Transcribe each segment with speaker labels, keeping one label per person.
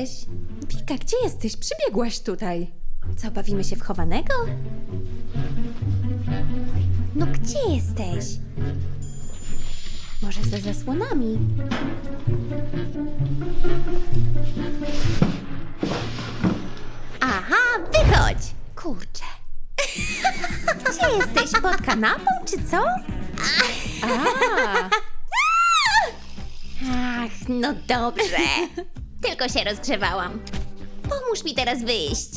Speaker 1: jesteś? Wika, gdzie jesteś? Przybiegłaś tutaj. Co, bawimy się w chowanego? No gdzie jesteś? Może za zasłonami? Aha, wychodź! Kurczę. Gdzie jesteś? Pod kanapą, czy co? A. Ach, no dobrze. Tylko się rozgrzewałam. Pomóż mi teraz wyjść.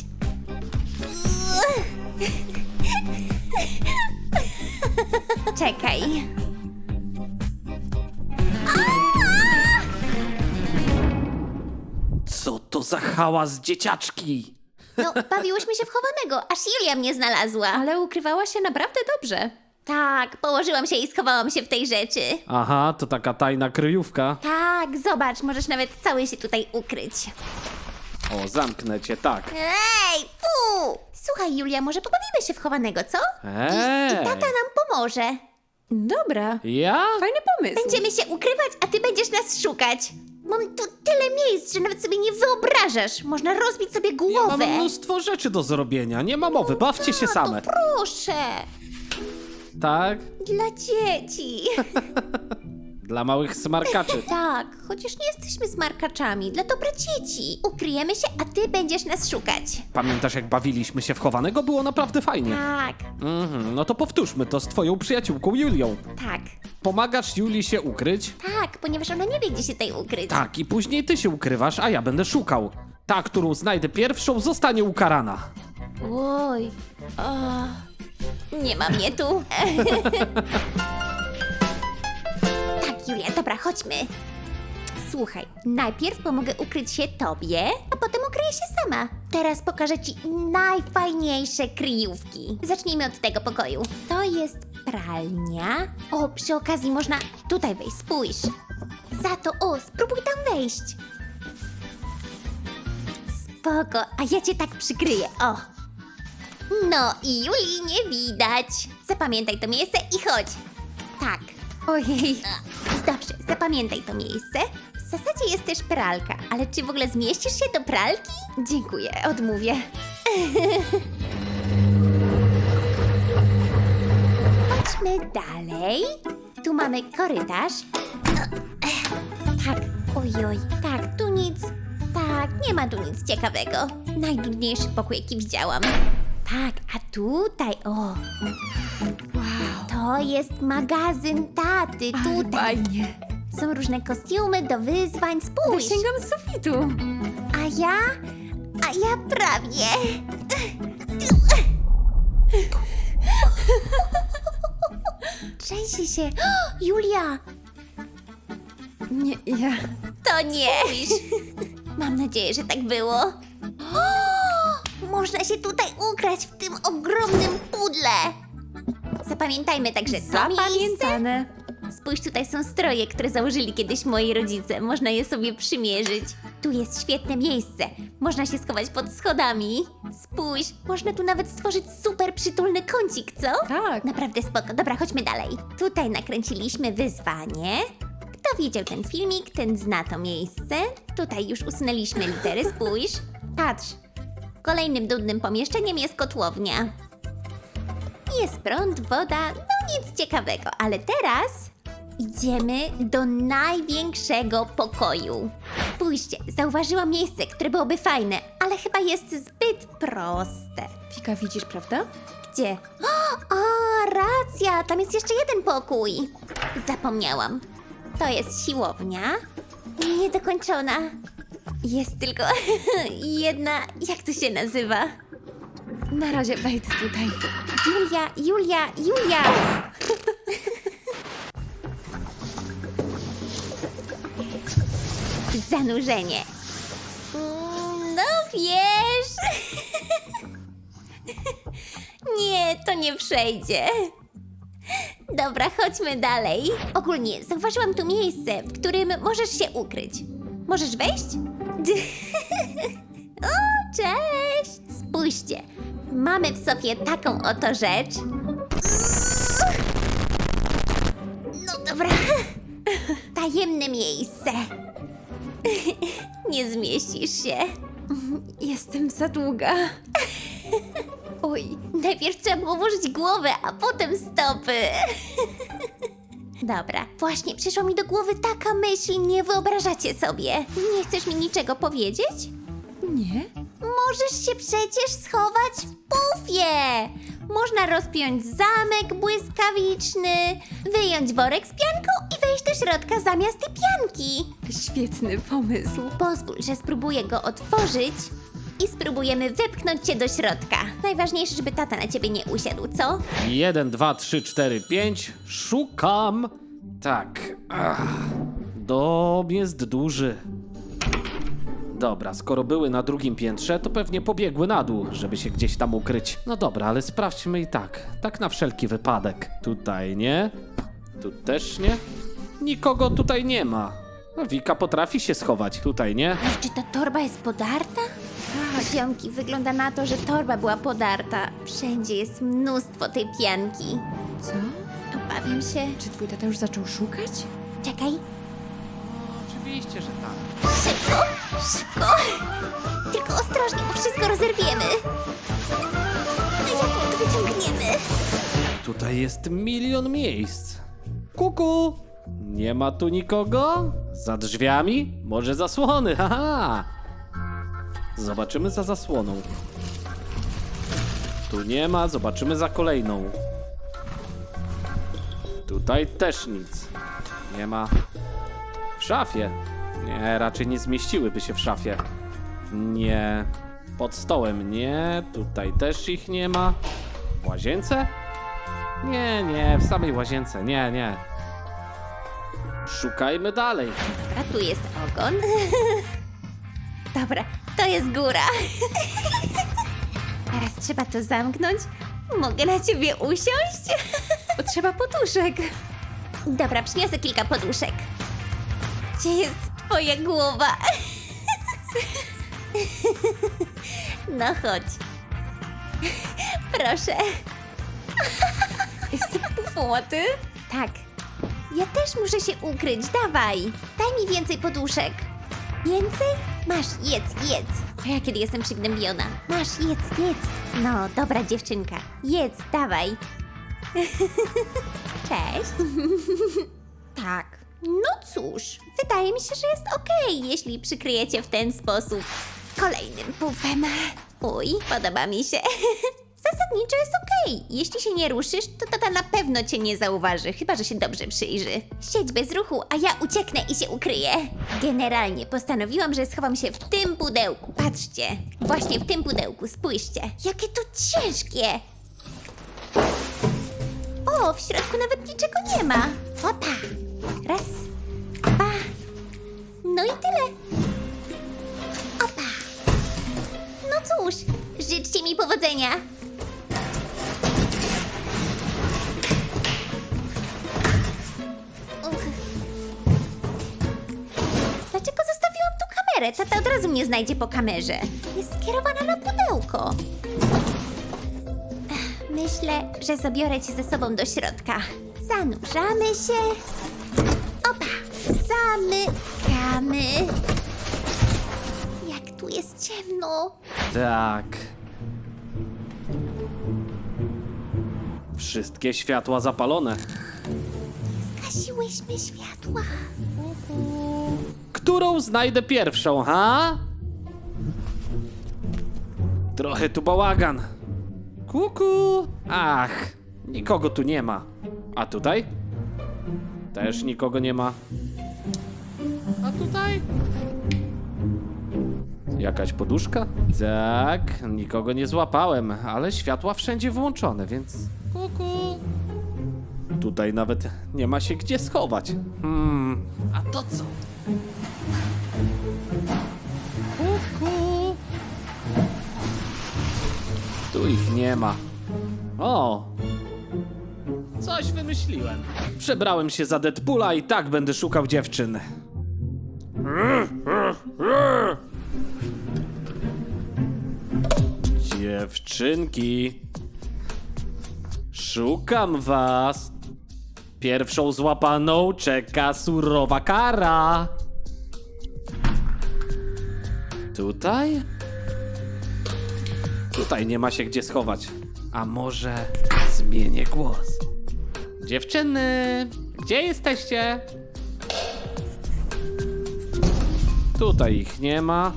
Speaker 1: Czekaj.
Speaker 2: Co to za hałas dzieciaczki?
Speaker 3: No, bawiłyśmy się w chowanego, aż Julia mnie znalazła.
Speaker 1: Ale ukrywała się naprawdę dobrze.
Speaker 3: Tak, położyłam się i schowałam się w tej rzeczy.
Speaker 2: Aha, to taka tajna kryjówka.
Speaker 3: Tak, zobacz, możesz nawet cały się tutaj ukryć.
Speaker 2: O, zamknę cię, tak.
Speaker 3: Ej, fu! Słuchaj, Julia, może pobawimy się w chowanego, co? I,
Speaker 2: Ej.
Speaker 3: I tata nam pomoże.
Speaker 1: Dobra.
Speaker 2: Ja?
Speaker 1: Fajny pomysł.
Speaker 3: Będziemy się ukrywać, a ty będziesz nas szukać. Mam tu tyle miejsc, że nawet sobie nie wyobrażasz. Można rozbić sobie
Speaker 2: Ja
Speaker 3: głowę.
Speaker 2: mam mnóstwo rzeczy do zrobienia, nie ma mowy, bawcie się same.
Speaker 3: Proszę,
Speaker 2: Tak?
Speaker 3: dla dzieci.
Speaker 2: Dla małych smarkaczy.
Speaker 3: tak, chociaż nie jesteśmy smarkaczami, dla dobra dzieci. Ukryjemy się, a ty będziesz nas szukać.
Speaker 2: Pamiętasz jak bawiliśmy się w chowanego? Było naprawdę fajnie.
Speaker 3: Tak,
Speaker 2: Mhm, no to powtórzmy to z twoją przyjaciółką Julią.
Speaker 3: tak,
Speaker 2: Pomagasz Julii się ukryć?
Speaker 3: tak, ponieważ ona nie wie, gdzie się tutaj ukryć.
Speaker 2: Tak, i później ty się ukrywasz, a ja będę szukał. Ta, którą znajdę pierwszą, zostanie ukarana.
Speaker 3: Oj, o, nie ma mnie tu. tak, Julia, dobra, chodźmy. Słuchaj, najpierw pomogę ukryć się tobie, a potem ukryję się sama. Teraz pokażę ci najfajniejsze kryjówki. Zacznijmy od tego pokoju. To jest pralnia. O, przy okazji można tutaj wejść, spójrz. Za to, o, spróbuj tam wejść. Spoko, a ja cię tak przykryję, o. No i Julii nie widać. Zapamiętaj to miejsce i chodź. Tak.
Speaker 1: Ojej.
Speaker 3: Dobrze, zapamiętaj to miejsce. W zasadzie jest też pralka, ale czy w ogóle zmieścisz się do pralki?
Speaker 1: Dziękuję, odmówię.
Speaker 3: Chodźmy dalej. Tu mamy korytarz. Tak, ojoj, tak, tu nic. Tak, nie ma tu nic ciekawego. Najdudniejszy pokój, jaki widziałam. Tak, a tutaj, o,
Speaker 1: Wow.
Speaker 3: to jest magazyn taty, tutaj.
Speaker 1: fajnie.
Speaker 3: Są różne kostiumy do wyzwań, spójrz.
Speaker 1: Dosięgam sufitu.
Speaker 3: A ja? A ja prawie. Trzęsie się. Julia,
Speaker 1: Nie, ja...
Speaker 3: to nie. Mam nadzieję, że tak było. Można się tutaj ukrać w tym ogromnym pudle. Zapamiętajmy także to miejsce.
Speaker 1: Zapamiętane.
Speaker 3: Spójrz, tutaj są stroje, które założyli kiedyś moi rodzice. Można je sobie przymierzyć. Tu jest świetne miejsce. Można się schować pod schodami. Spójrz, można tu nawet stworzyć super przytulny kącik, co?
Speaker 1: Tak.
Speaker 3: Naprawdę spoko. Dobra, chodźmy dalej. Tutaj nakręciliśmy wyzwanie. Kto widział ten filmik, ten zna to miejsce. Tutaj już usunęliśmy litery, spójrz. Patrz. Kolejnym dudnym pomieszczeniem jest kotłownia. Jest prąd, woda, no nic ciekawego, ale teraz idziemy do największego pokoju. Spójrzcie, zauważyłam miejsce, które byłoby fajne, ale chyba jest zbyt proste.
Speaker 1: Wika, widzisz, prawda?
Speaker 3: Gdzie? O, racja, tam jest jeszcze jeden pokój. Zapomniałam. To jest siłownia. Niedokończona. Jest tylko jedna, jak to się nazywa?
Speaker 1: Na razie wejdź tutaj.
Speaker 3: Julia, Julia, Julia! Zanurzenie. Mm, No wiesz. Nie, to nie przejdzie. Dobra, chodźmy dalej. Ogólnie zauważyłam tu miejsce, w którym możesz się ukryć. Możesz wejść? o, cześć! Spójrzcie, mamy w sobie taką oto rzecz. No dobra. Tajemne miejsce. Nie zmieści zmieścisz się.
Speaker 1: Jestem za długa. Oj,
Speaker 3: Najpierw trzeba było włożyć głowę, a potem stopy. Dobra, właśnie przyszła mi do głowy taka myśl, nie wyobrażacie sobie. Nie chcesz mi niczego powiedzieć?
Speaker 1: nie?
Speaker 3: Możesz się przecież schować w pufie. Można rozpiąć zamek błyskawiczny, wyjąć worek z pianką i wejść do środka zamiast tej pianki.
Speaker 1: Świetny pomysł.
Speaker 3: Pozwól, że spróbuję go otworzyć i spróbujemy wypchnąć cię do środka. Najważniejsze, żeby tata na ciebie nie usiadł, co?
Speaker 2: Jeden, dwa, trzy, cztery, pięć. Szukam. Tak. Ach. Dom jest duży. Dobra, skoro były na drugim piętrze, to pewnie pobiegły na dół, żeby się gdzieś tam ukryć. No dobra, ale sprawdźmy i tak. Tak na wszelki wypadek. Tutaj nie. Tu też nie. Nikogo tutaj nie ma. Wika potrafi się schować. Tutaj nie.
Speaker 3: Czy ta torba jest podarta? Tak, ziomki, wygląda na to, że torba była podarta. Wszędzie jest mnóstwo tej pianki.
Speaker 1: Co?
Speaker 3: Obawiam się.
Speaker 1: Czy twój tata już zaczął szukać?
Speaker 3: Czekaj,
Speaker 2: Oczywiście, że tak.
Speaker 3: szybko, szybko. Tylko ostrożnie, bo wszystko rozerwiemy. A jak to wyciągniemy?
Speaker 2: Tutaj jest milion miejsc. Kuku! Nie ma tu nikogo? Za drzwiami? Może zasłony, haha! Zobaczymy za zasłoną. Tu nie ma, zobaczymy za kolejną. Tutaj też nic. Nie ma. W szafie. Nie, raczej nie zmieściłyby się w szafie. Nie. Pod stołem nie. Tutaj też ich nie ma. W łazience? Nie, nie, w samej łazience, nie, nie. Szukajmy dalej.
Speaker 3: Dobra, tu jest ogon. Dobra, to jest góra. Teraz trzeba to zamknąć. Mogę na ciebie usiąść?
Speaker 1: Potrzeba poduszek.
Speaker 3: Dobra, przyniosę kilka poduszek. Gdzie jest twoja głowa? No chodź. Proszę.
Speaker 1: Jestem pufą, a ty?
Speaker 3: Tak. Ja też muszę się ukryć, dawaj. Daj mi więcej poduszek. Więcej? Masz, jedz, jedz. To ja kiedy jestem przygnębiona. Masz, jedz, jedz. No, dobra dziewczynka. Jedz, dawaj. Cześć. tak. No cóż, wydaje mi się, że jest okej, jeśli przykryjecie w ten sposób. Kolejnym pufem. Uj, podoba mi się. Zasadniczo jest okej. Jeśli się nie ruszysz, to tata na pewno cię nie zauważy, chyba że się dobrze przyjrzy. Siedź bez ruchu, a ja ucieknę i się ukryję. Generalnie postanowiłam, że schowam się w tym pudełku. Patrzcie, właśnie w tym pudełku, spójrzcie. Jakie to ciężkie! O, w środku nawet niczego nie ma. Opa! Raz, dwa. No i tyle. Opa! No cóż, życzcie mi powodzenia. Kamerę? Tata od razu mnie znajdzie po kamerze. Jest skierowana na pudełko. Myślę, że zabiorę cię ze sobą do środka. Zanurzamy się. Opa! Zamykamy. Jak tu jest ciemno.
Speaker 2: Tak. Wszystkie światła zapalone.
Speaker 3: Gasiłyśmy światła.
Speaker 2: Którą znajdę pierwszą, ha? Trochę tu bałagan. Kuku. Ach, nikogo tu nie ma. A tutaj? Też nikogo nie ma. A tutaj? Jakaś poduszka? Tak, nikogo nie złapałem, ale światła wszędzie włączone, więc. Kuku. Tutaj nawet nie ma się gdzie schować. Hmm, a to co? Kuku. Tu ich nie ma. O! Coś wymyśliłem. Przebrałem się za Deadpoola i tak będę szukał dziewczyn. Dziewczynki. Szukam was. Pierwszą złapaną czeka surowa kara. Tutaj? Tutaj nie ma się gdzie schować. A może zmienię głos? Dziewczyny, gdzie jesteście? Tutaj ich nie ma.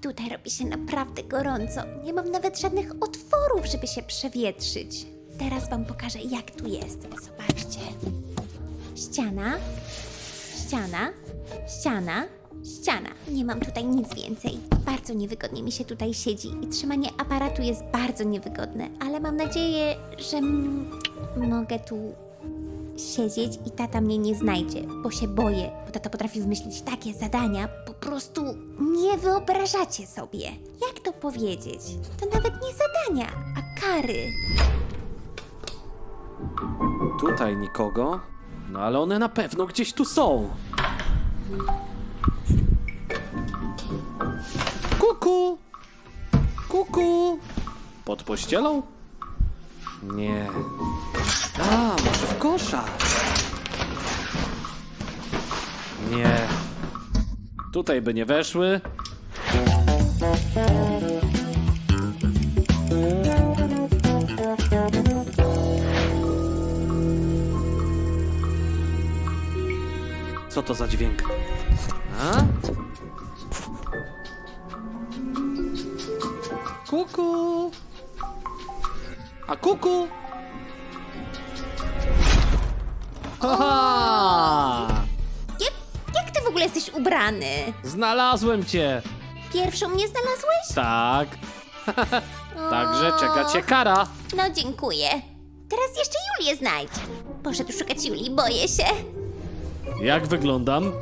Speaker 3: Tutaj robi się naprawdę gorąco. Nie mam nawet żadnych otworów, żeby się przewietrzyć. Teraz wam pokażę, jak tu jest. Zobaczcie. Ściana, ściana, ściana, ściana. Nie mam tutaj nic więcej. Bardzo niewygodnie mi się tutaj siedzi i trzymanie aparatu jest bardzo niewygodne, ale mam nadzieję, że mogę tu siedzieć i tata mnie nie znajdzie, bo się boję, bo tata potrafi wymyślić takie zadania, po prostu nie wyobrażacie sobie. Jak to powiedzieć? To nawet nie zadania, a kary.
Speaker 2: Tutaj nikogo. No ale one na pewno gdzieś tu są. Kuku! Kuku! Pod pościelą? Nie. A, może w kosza? Nie. Tutaj by nie weszły. Co to za dźwięk? A? Kuku! A kuku! Haha!
Speaker 3: Jak, jak ty w ogóle jesteś ubrany?
Speaker 2: Znalazłem cię!
Speaker 3: Pierwszą mnie znalazłeś?
Speaker 2: Tak. Także czeka cię kara.
Speaker 3: No dziękuję. Teraz jeszcze Julię znajdź. Poszedł szukać Julii, boję się.
Speaker 2: Jak wyglądam?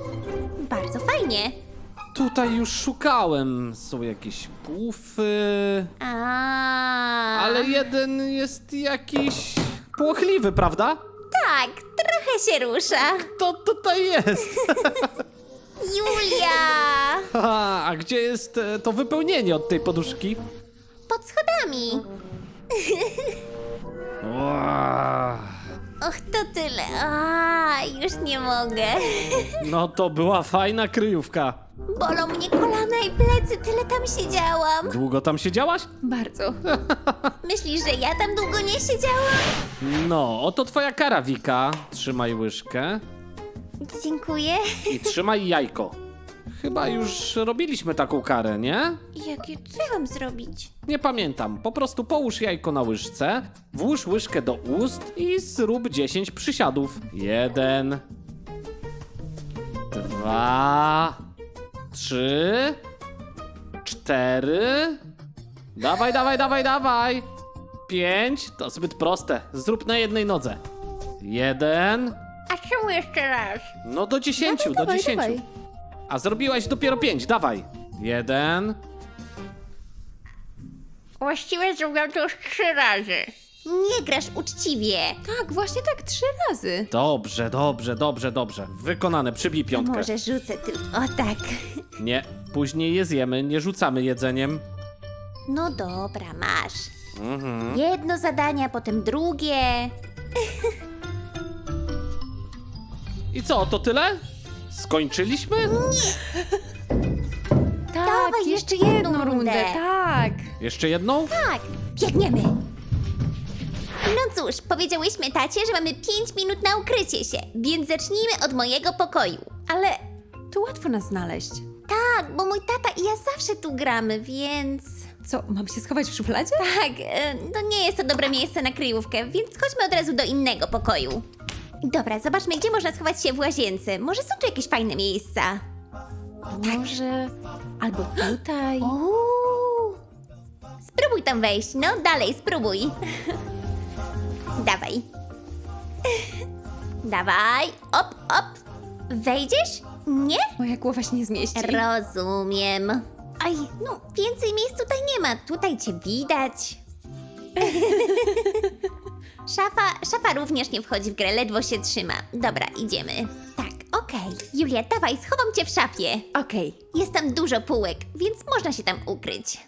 Speaker 3: Bardzo fajnie.
Speaker 2: Tutaj już szukałem. Są jakieś pufy.
Speaker 3: A.
Speaker 2: Ale jeden jest jakiś płochliwy, prawda?
Speaker 3: Tak, trochę się rusza.
Speaker 2: To tutaj jest.
Speaker 3: Julia!
Speaker 2: A gdzie jest e, to wypełnienie od tej poduszki?
Speaker 3: Pod schodami. Och, to tyle. A, już nie mogę.
Speaker 2: No to była fajna kryjówka.
Speaker 3: Bolą mnie kolana i plecy, tyle tam siedziałam.
Speaker 2: Długo tam siedziałaś?
Speaker 3: Bardzo. Myślisz, że ja tam długo nie siedziałam?
Speaker 2: No, oto twoja kara, Wika. Trzymaj łyżkę
Speaker 3: Dziękuję.
Speaker 2: i trzymaj jajko. Chyba już robiliśmy taką karę, nie?
Speaker 3: Jakie, co ja mam zrobić?
Speaker 2: Nie pamiętam. Po prostu połóż jajko na łyżce, włóż łyżkę do ust i zrób 10 przysiadów. Jeden, dwa, trzy, cztery. Dawaj, dawaj, dawaj, dawaj. Pięć. To zbyt proste. Zrób na jednej nodze. Jeden.
Speaker 3: A czemu jeszcze raz?
Speaker 2: No do dziesięciu, do dziesięciu. A zrobiłaś dopiero pięć. Dawaj. Jeden.
Speaker 3: Właściwie zrobiłam to już trzy razy. Nie grasz uczciwie.
Speaker 4: Tak, właśnie tak, trzy razy.
Speaker 2: Dobrze, dobrze, dobrze, dobrze. Wykonane, przybij piątkę.
Speaker 3: Może rzucę tylko. O tak.
Speaker 2: Nie, później je zjemy, nie rzucamy jedzeniem.
Speaker 3: No dobra, masz.
Speaker 2: Mhm.
Speaker 3: Jedno zadanie, a potem drugie.
Speaker 2: I co, to tyle? Skończyliśmy?
Speaker 4: Tak,
Speaker 3: Dawaj,
Speaker 4: jeszcze
Speaker 3: jedną
Speaker 4: jedną rundę.
Speaker 3: rundę.
Speaker 4: Tak.
Speaker 2: Jeszcze jedną?
Speaker 3: Tak, biegniemy. No cóż, powiedziałyśmy tacie, że mamy 5 minut na ukrycie się, więc zacznijmy od mojego pokoju.
Speaker 4: Ale tu łatwo nas znaleźć.
Speaker 3: Tak, bo mój tata i ja zawsze tu gramy, więc...
Speaker 4: Co, mam się schować w szufladzie?
Speaker 3: Tak, e, no nie jest to dobre miejsce na kryjówkę, więc chodźmy od razu do innego pokoju. Dobra, zobaczmy, gdzie można schować się w łazience. Może są tu jakieś fajne miejsca?
Speaker 4: Może albo tutaj.
Speaker 3: Uuu. Spróbuj tam wejść. No, dalej, spróbuj. Dawaj. Dawaj. Op, op. Wejdziesz? Nie?
Speaker 4: Moja głowa się nie zmieści.
Speaker 3: Rozumiem. Aj, no, więcej miejsc tutaj nie ma. Tutaj cię widać. szafa, szafa również nie wchodzi w grę, ledwo się trzyma. Dobra, idziemy. Tak, okej. Julia, dawaj, schowam cię w szafie.
Speaker 4: Okej,
Speaker 3: Jest tam dużo półek, więc można się tam ukryć.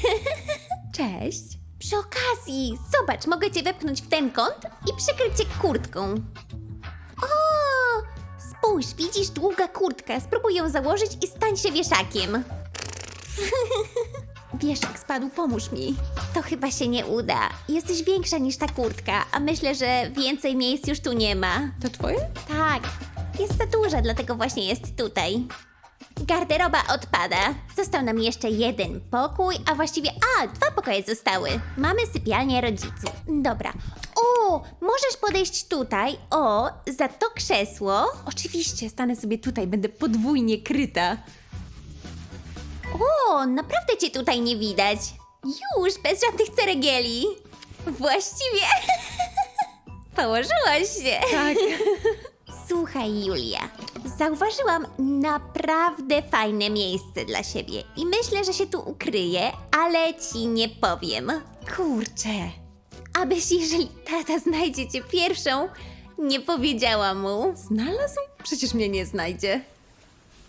Speaker 4: cześć.
Speaker 3: Przy okazji, zobacz, mogę cię wepchnąć w ten kąt i przykryć cię kurtką. O! Spójrz, widzisz długa kurtka. Spróbuj ją założyć i stań się wieszakiem.
Speaker 4: Wieszak spadł, pomóż mi.
Speaker 3: To chyba się nie uda. Jesteś większa niż ta kurtka, a myślę, że więcej miejsc już tu nie ma.
Speaker 4: To twoje?
Speaker 3: Tak, jest za duża, dlatego właśnie jest tutaj. Garderoba odpada. Został nam jeszcze jeden pokój, a właściwie, a, dwa pokoje zostały. Mamy sypialnię rodziców. Dobra. O, możesz podejść tutaj, o, za to krzesło.
Speaker 4: Oczywiście, stanę sobie tutaj, będę podwójnie kryta.
Speaker 3: O, naprawdę cię tutaj nie widać. Już, bez żadnych ceregieli. Właściwie... Położyłaś się.
Speaker 4: Tak.
Speaker 3: Słuchaj, Julia, zauważyłam naprawdę fajne miejsce dla siebie i myślę, że się tu ukryję, ale ci nie powiem.
Speaker 4: Kurczę.
Speaker 3: Abyś, jeżeli tata znajdzie cię pierwszą, nie powiedziała mu.
Speaker 4: Znalazł? Przecież mnie nie znajdzie.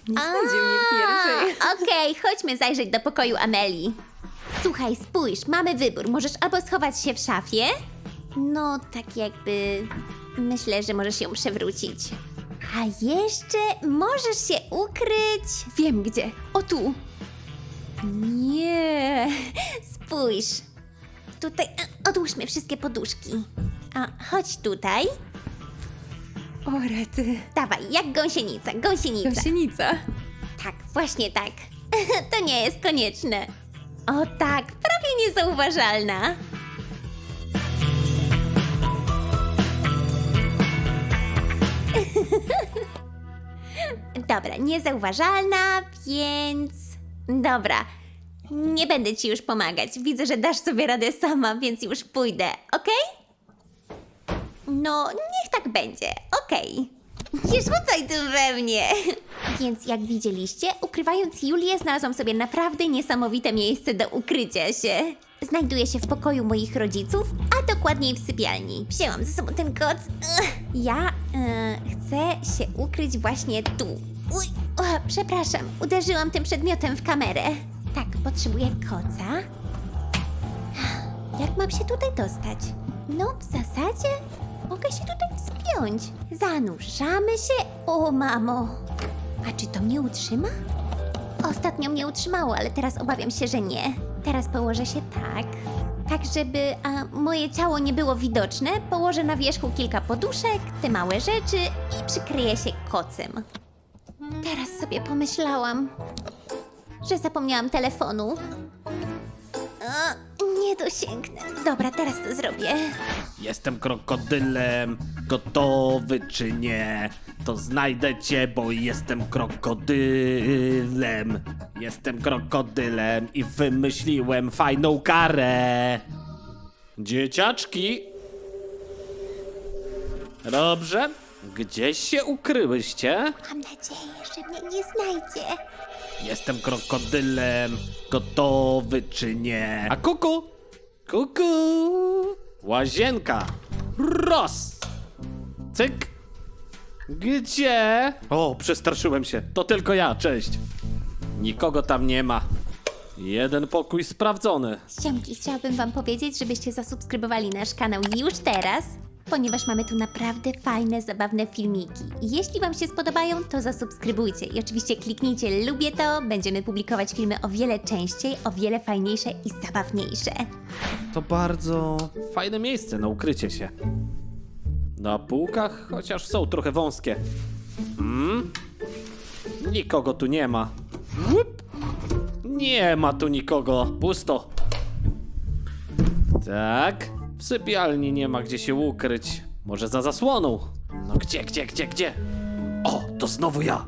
Speaker 4: Nie znajdzie mnie pierwszej.
Speaker 3: A, Okej, chodźmy zajrzeć do pokoju Ameli. Słuchaj, spójrz, mamy wybór. Możesz albo schować się w szafie, no tak jakby... Myślę, że możesz ją przewrócić. A jeszcze możesz się ukryć...
Speaker 4: Wiem gdzie. O tu.
Speaker 3: Nie, spójrz. Tutaj, e, odłóżmy wszystkie poduszki. A, chodź tutaj.
Speaker 4: O rety.
Speaker 3: Dawaj, jak gąsienica, gąsienica.
Speaker 4: Gąsienica.
Speaker 3: Tak, właśnie tak. to nie jest konieczne. O tak, prawie niezauważalna. Dobra, niezauważalna, więc. Dobra. Nie będę ci już pomagać. Widzę, że dasz sobie radę sama, więc już pójdę, okej? No, niech tak będzie, okej. Nie rzucaj tu we mnie! Więc jak widzieliście, ukrywając Julię, znalazłam sobie naprawdę niesamowite miejsce do ukrycia się. Znajduję się w pokoju moich rodziców, a dokładniej w sypialni. Wzięłam ze sobą ten koc. Ja e, chcę się ukryć właśnie tu. Uj, o, przepraszam, uderzyłam tym przedmiotem w kamerę. Tak, potrzebuję koca. Jak mam się tutaj dostać? No, w zasadzie mogę się tutaj Zanurzamy się. O, mamo. A czy to mnie utrzyma? Ostatnio mnie utrzymało, ale teraz obawiam się, że nie. Teraz położę się tak. Tak, żeby a, moje ciało nie było widoczne, położę na wierzchu kilka poduszek, te małe rzeczy i przykryję się kocem. Teraz sobie pomyślałam, że zapomniałam telefonu. Nie dosięgnę. Dobra, teraz to zrobię.
Speaker 2: Jestem krokodylem, gotowy czy nie? To znajdę cię, bo jestem krokodylem. Jestem krokodylem i wymyśliłem fajną karę. Dzieciaczki. Dobrze, gdzieś się ukryłyście?
Speaker 3: Mam nadzieję, że mnie nie znajdzie.
Speaker 2: Jestem krokodylem, gotowy czy nie? A kuku? Kuku! Łazienka! Ros! Cyk! Gdzie? O, przestraszyłem się. To tylko ja, cześć. Nikogo tam nie ma. Jeden pokój sprawdzony.
Speaker 3: Ziomki, chciałabym wam powiedzieć, żebyście zasubskrybowali nasz kanał już teraz, ponieważ mamy tu naprawdę fajne, zabawne filmiki. Jeśli wam się spodobają, to zasubskrybujcie. I oczywiście kliknijcie lubię to, będziemy publikować filmy o wiele częściej, o wiele fajniejsze i zabawniejsze.
Speaker 2: To bardzo fajne miejsce na ukrycie się. Na półkach, chociaż są trochę wąskie. Hmm? Nikogo tu nie ma. Łup. Nie ma tu nikogo. Pusto. Tak. W sypialni nie ma gdzie się ukryć. Może za zasłoną. No gdzie, gdzie, gdzie, gdzie? O, to znowu ja.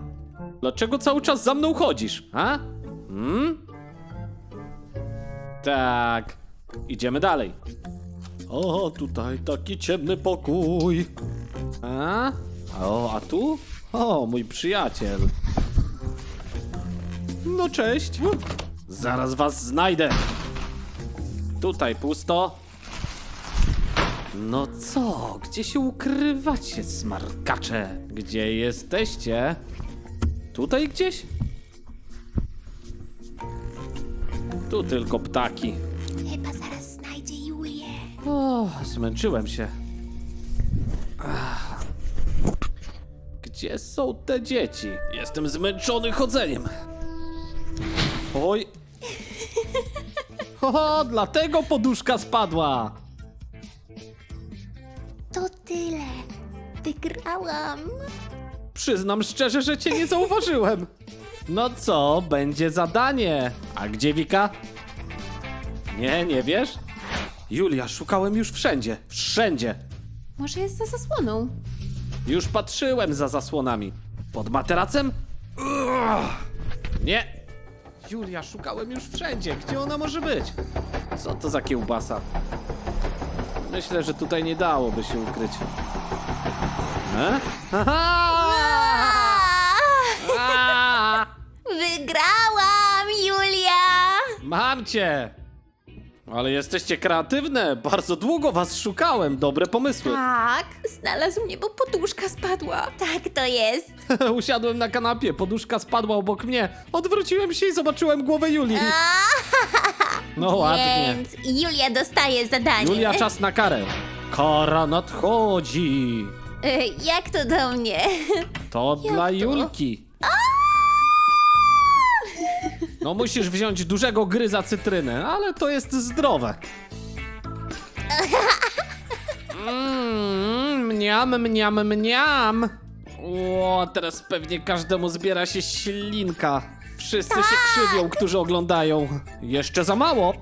Speaker 2: Dlaczego cały czas za mną chodzisz, a? Hmm? Tak. Idziemy dalej. O, tutaj taki ciemny pokój. A? O, a tu? O, mój przyjaciel. No cześć. Zaraz was znajdę. Tutaj pusto. No co? Gdzie się ukrywacie, smarkacze? Gdzie jesteście? Tutaj gdzieś? Tu tylko ptaki.
Speaker 3: Chyba zaraz znajdzie Julię.
Speaker 2: O, zmęczyłem się. Ach. Gdzie są te dzieci? Jestem zmęczony chodzeniem. Oj, O, dlatego poduszka spadła.
Speaker 3: Wygrałam.
Speaker 2: Przyznam szczerze, że cię nie zauważyłem. No co, będzie zadanie. A gdzie Wika? Nie, nie wiesz? Julia, szukałem już wszędzie. Wszędzie.
Speaker 4: Może jest za zasłoną?
Speaker 2: Już patrzyłem za zasłonami. Pod materacem? Ugh. Nie. Julia, szukałem już wszędzie. Gdzie ona może być? Co to za kiełbasa? Myślę, że tutaj nie dałoby się ukryć. Haha! A!
Speaker 3: Wygrałam, Julia!
Speaker 2: Mam cię! Ale jesteście kreatywne. Bardzo długo was szukałem. Dobre pomysły.
Speaker 3: Tak,
Speaker 4: Znalazł mnie, bo poduszka spadła.
Speaker 3: tak to jest.
Speaker 2: Usiadłem na kanapie, poduszka spadła obok mnie. Odwróciłem się i zobaczyłem głowę Julii. No ładnie.
Speaker 3: Więc Julia dostaje zadanie.
Speaker 2: Julia, czas na karę. Kara nadchodzi.
Speaker 3: Jak to do mnie?
Speaker 2: To dla
Speaker 3: to?
Speaker 2: Julki. No musisz wziąć dużego gryza cytrynę, ale to jest zdrowe. Mm, mniam, mniam, mniam. O, teraz pewnie każdemu zbiera się ślinka. Wszyscy się krzywią, którzy oglądają. Jeszcze za mało.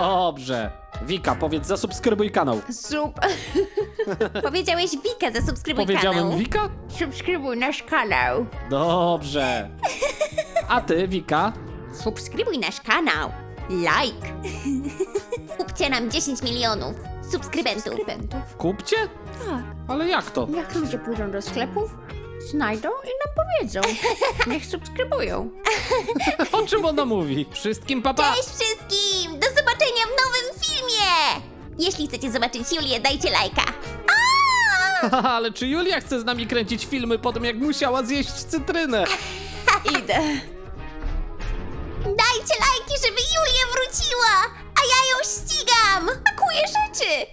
Speaker 2: Dobrze. Wika, powiedz zasubskrybuj kanał.
Speaker 4: Zup.
Speaker 3: Powiedziałeś Wika, zasubskrybuj
Speaker 2: Powiedziałem
Speaker 3: kanał.
Speaker 2: Wika?
Speaker 4: Subskrybuj nasz kanał.
Speaker 2: Dobrze. A ty, Wika?
Speaker 3: Subskrybuj nasz kanał. Like. Kupcie nam 10 milionów subskrybentów.
Speaker 4: Subskrybentów.
Speaker 2: Kupcie?
Speaker 4: Tak.
Speaker 2: Ale jak to?
Speaker 4: Jak ludzie pójdą do sklepów, znajdą i nam powiedzą. Niech subskrybują.
Speaker 2: O czym ona mówi? Wszystkim papa.
Speaker 3: Cześć wszystkim! Do zobaczenia w nowym filmie! Jeśli chcecie zobaczyć Julię, dajcie lajka.
Speaker 2: Ale czy Julia chce z nami kręcić filmy po tym, jak musiała zjeść cytrynę?
Speaker 4: Idę.
Speaker 3: Dajcie lajki, żeby Julia wróciła! A ja ją ścigam! Pakuję rzeczy!